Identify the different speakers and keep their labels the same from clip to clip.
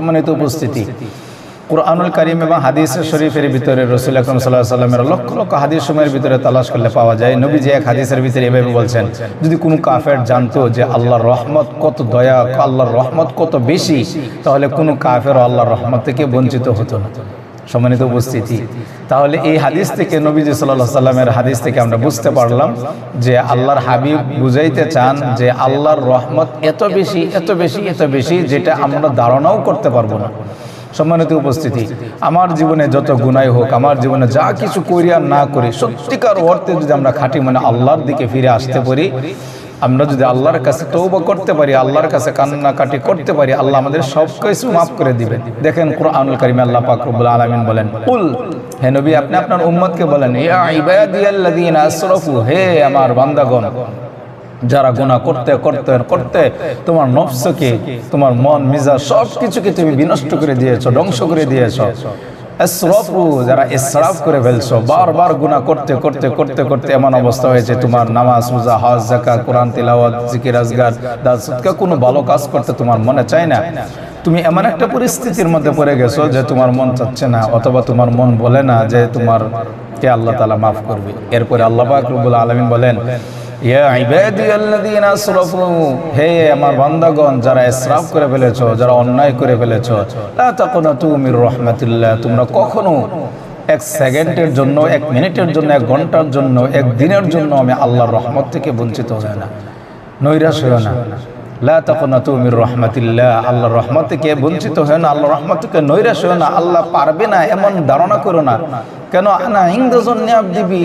Speaker 1: সম্মানিত উপস্থিতি। কোরআনুল করিম এবং হাদিসের শরীফের ভিতরে রসুল আকরম সাল্লাহ সাল্লামের লক্ষ লক্ষ হাদিস সময়ের ভিতরে তালাশ করলে পাওয়া যায়। নবী যে এক হাদিসের ভিতরে এভাবে বলছেন, যদি কোনো কাফের জানতো যে আল্লাহর রহমত কত দয়া, আল্লাহর রহমত কত বেশি, তাহলে কোনো কাফের আল্লাহর রহমত থেকে বঞ্চিত হতো না। সম্মানিত উপস্থিতি। তাহলে এই হাদিস থেকে নবীজি সাল্লাহ সাল্লামের হাদিস থেকে আমরা বুঝতে পারলাম যে আল্লাহর হাবিব বুঝাইতে চান যে আল্লাহর রহমত এত বেশি এত বেশি এত বেশি যেটা আমরা ধারণাও করতে পারব না। সম্মানিত উপস্থিতি, আমার জীবনে যত গুনাই হোক, আমার জীবনে যা কিছু করি আর না করি, সত্যিকার অর্থে যদি আমরা খাঁটি মানে আল্লাহর দিকে ফিরে আসতে পারি আমরা যদি আল্লাহর কাছে তৌবা করতে পারি, আল্লাহর কাছে কান্নাকাটি করতে পারি, আল্লাহ আমাদের সব কিছু মাফ করে দিবেন। দেখেন কোরআনুল কারিমে আল্লাহ পাক রব্বুল আলামিন বলেন, কুল, হে নবী, আপনি আপনার উম্মতকে বলেন, ইয়া ইবাদিয়াল্লাযীনা আসরাফু, হে আমার বান্দাগণ, যারা গুনাহ করতে করতে করতে, তোমার নফসকে, তোমার মন, মিজাজ সব কিছুকে তুমি বিনষ্ট করে দিয়েছ, ধ্বংস করে দিয়েছ। এসরফু যারা ইসরাফ করে ফেলছো, বারবার গুনাহ করতে করতে করতে করতে এমন অবস্থা হয়েছে, তোমার নামাজ, রোজা, হজ, যাকাত, কোরআন, তিলাওয়াত, জিকির, আজগার দাস সদকা, কোনো ভালো কাজ করতে তোমার মনে চায় না। তুমি এমন একটা পরিস্থিতির মধ্যে পড়ে গেছো যে তোমার মন চাচ্ছে না, অথবা তোমার মন বলে না যে তোমার কে আল্লাহ তাআলা মাফ করবে। এরপরে আল্লাহ পাক রব্বুল আলামিন বলেন হে আমার যারা করে ফেলেছো, যারা অন্যায় করে ফেলেছো তোমরা কখনো এক সেকেন্ডের জন্য, এক মিনিটের জন্য, এক ঘণ্টার জন্য, এক দিনের জন্য আমি আল্লাহর রহমত থেকে বঞ্চিত হয় না, নৈরাশ হয় না। আল্লাহর রহমত থেকে বঞ্চিত হয় না রহমত থেকে নৈরাশ হয় না, আল্লাহ পারবে না, এমন ধারণা করো না। কেন? আনা দিবি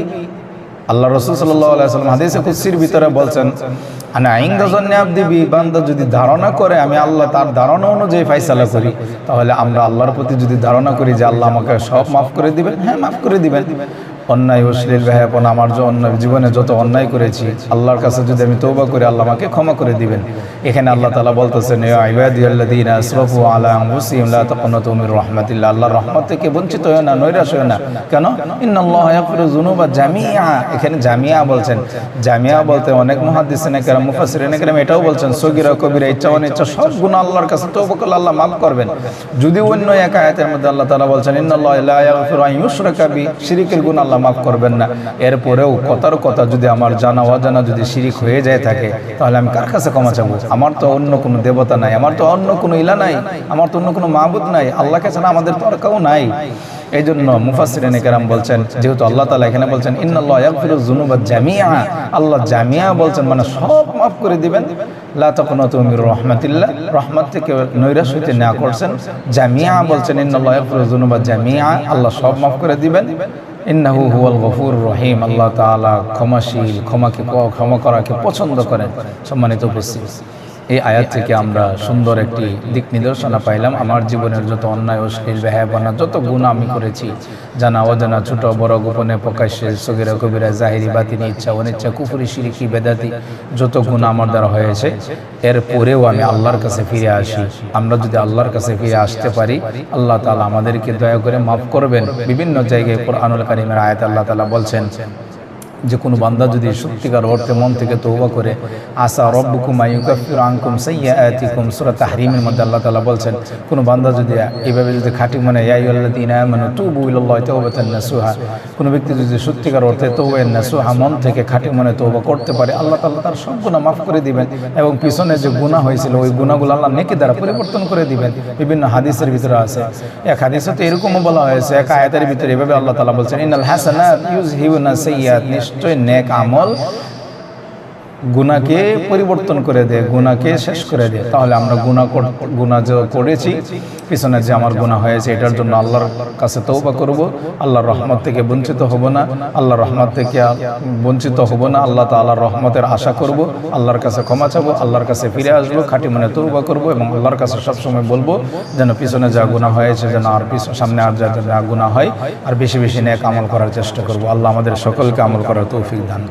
Speaker 1: আল্লাহ রসুল সাল্লাম হাদিসে খুশির ভিতরে বলছেন আমি আইঙ্গাজন দিবি বান্দা, যদি ধারণা করে আমি আল্লাহ তার ধারণা অনুযায়ী ফাইসালা করি, তাহলে আমরা আল্লাহর প্রতি যদি ধারণা করি যে আল্লাহ আমাকে সব মাফ করে দিবেন হ্যাঁ মাফ করে দিবেন। অন্যায় অশ্লীল ব্যাহাপন আমার অন্য জীবনে যত অন্যায় করেছি, আল্লাহর কাছে যদি আমি তৌবা করি, আল্লাহ আমাকে ক্ষমা করে দিবেন। এখানে আল্লাহ তালা বলতেছেন রহমাতিল্লাহ। আল্লাহর রহমত থেকে বঞ্চিত হয় না, নৈরাশ হয় না। কেন? ইন্নআল্লাহ জামিয়া এখানে জামিয়া বলছেন। জামিয়া বলতে অনেক মহাদিস নেকেরাম মুফাসির নেকেরাম এটাও বলছেন, সগিরা, কবিরা, ইচ্ছা, অনিচ্ছা, সব গুণ আল্লাহর কাছে তৌবা করলে আল্লাহ মাফ করবেন। যদি অন্য এক আয়াতের মধ্যে আল্লাহ তালা বলছেন ইন্নআল্লাহ ইয়াগফিরু আন শিরিকের গুণ আল্লাহ মাফ করবেন না। এরপরেও কথার কথা যদি আমার জানা অজানা যদি শিরিক হয়ে যায় থাকে, তাহলে আমি কার কাছে ক্ষমা চাবো? আমার তো অন্য কোনো দেবতা নাই, আমার তো অন্য কোনো ইলা নাই, আমার তো অন্য কোনো মাহবুদ নাই, আল্লাহকে ছাড়া আমাদের তো আর কেউ নাই। এই জন্য মুফাসিরিন কেরাম বলছেন, যেহেতু আল্লাহ তালা এখানে বলছেন যুনুবা জামিআ আল্লাহ জামিয়া বলছেন মানে সব মাফ করে দিবেন। জামিয়া বলছেন যুনুবা জামিআ আল্লাহ সব মাফ করে দিবেন। ইন্নাহু হুয়াল গফুর রহিম। আল্লাহ তালা ক্ষমাশীল ক্ষমাকে ক্ষমা করাকে পছন্দ করেন। সম্মানিত উপস্থিত। এই আয়াত থেকে আমরা সুন্দর একটি দিক নিদর্শনা পাইলাম। আমার জীবনের যত অন্যায়, অশ্লীল ব্যহাপনা যত গুণ আমি করেছি, জানা, অজানা, ছোট, বড়, গোপনে প্রকাশ্যে সগিরা কবিরা জাহিরি, বাতিনি, ইচ্ছা, অনিচ্ছা, কুফুরি, সিরিকি, বেদাতি, যত গুণ আমার দ্বারা হয়েছে, এর পরেও আমি আল্লাহর কাছে ফিরে আসি। আমরা যদি আল্লাহর কাছে ফিরে আসতে পারি, আল্লাহ তালা আমাদেরকে দয়া করে মাফ করবেন। বিভিন্ন জায়গায় কোরআনুল কারিমের আয়াত আল্লাহ তালা বলছেন যে কোনো বান্দা যদি সত্যিকার অর্থে মন থেকে তৌবা করে আসা রব্বুকুম আইয়ুকাফির আনকুম সাইয়্যাতিকুম। সূরা তাহরিমের মধ্যে আল্লাহ তাআলা বলছেন, কোনো বান্দা যদি এভাবে যদি খাঁটি মানে ইয়া আইয়ুহাল্লাযীনা আমানু তুবু নাসুহা। কোনো ব্যক্তি যদি সত্যিকার অর্থে তৌবা নাসুহা, মন থেকে খাঁটি মনে তৌবা করতে পারে, আল্লাহ তাআলা তার সব গুনাহ মাফ করে দিবেন এবং পিছনে যে গুনাহ হয়েছিল, ওই গুনাহগুলো আল্লাহ নেকি দ্বারা পরিবর্তন করে দিবেন। বিভিন্ন হাদিসের ভিতরে আছে। এক হাদিসে তো এরকমও বলা হয়েছে, এক আয়াতের ভিতরে এভাবে আল্লাহ তাআলা বলছেন, ইন্নাল হাসানাত ইউযহিবুনা সাইয়্যাত। নিশ্চয় নেক আমল। গুনাকে পরিবর্তন করে দেয় গুনাকে শেষ করে দেয় তাহলে আমরা গুণা গুণা যে করেছি পিছনে যে আমার গুণা হয়েছে এটার জন্য আল্লাহর কাছে তৌবা করব। আল্লাহর রহমত থেকে বঞ্চিত হব না। আল্লাহর রহমত থেকে বঞ্চিত হব না। আল্লাহ তাল্লাহর রহমতের আশা করব। আল্লাহর কাছে ক্ষমা চাবো। আল্লাহর কাছে ফিরে আসব খাঁটি মনে তৌবা করব এবং আল্লাহর কাছে সবসময় বলব যেন পিছনে যা গুণা হয়েছে যেন আর পিছনে সামনে আর যা যা গুণা হয় আর বেশি বেশি নেক আমল করার চেষ্টা করব। আল্লাহ আমাদের সকলকে আমল করার তৌফিক দান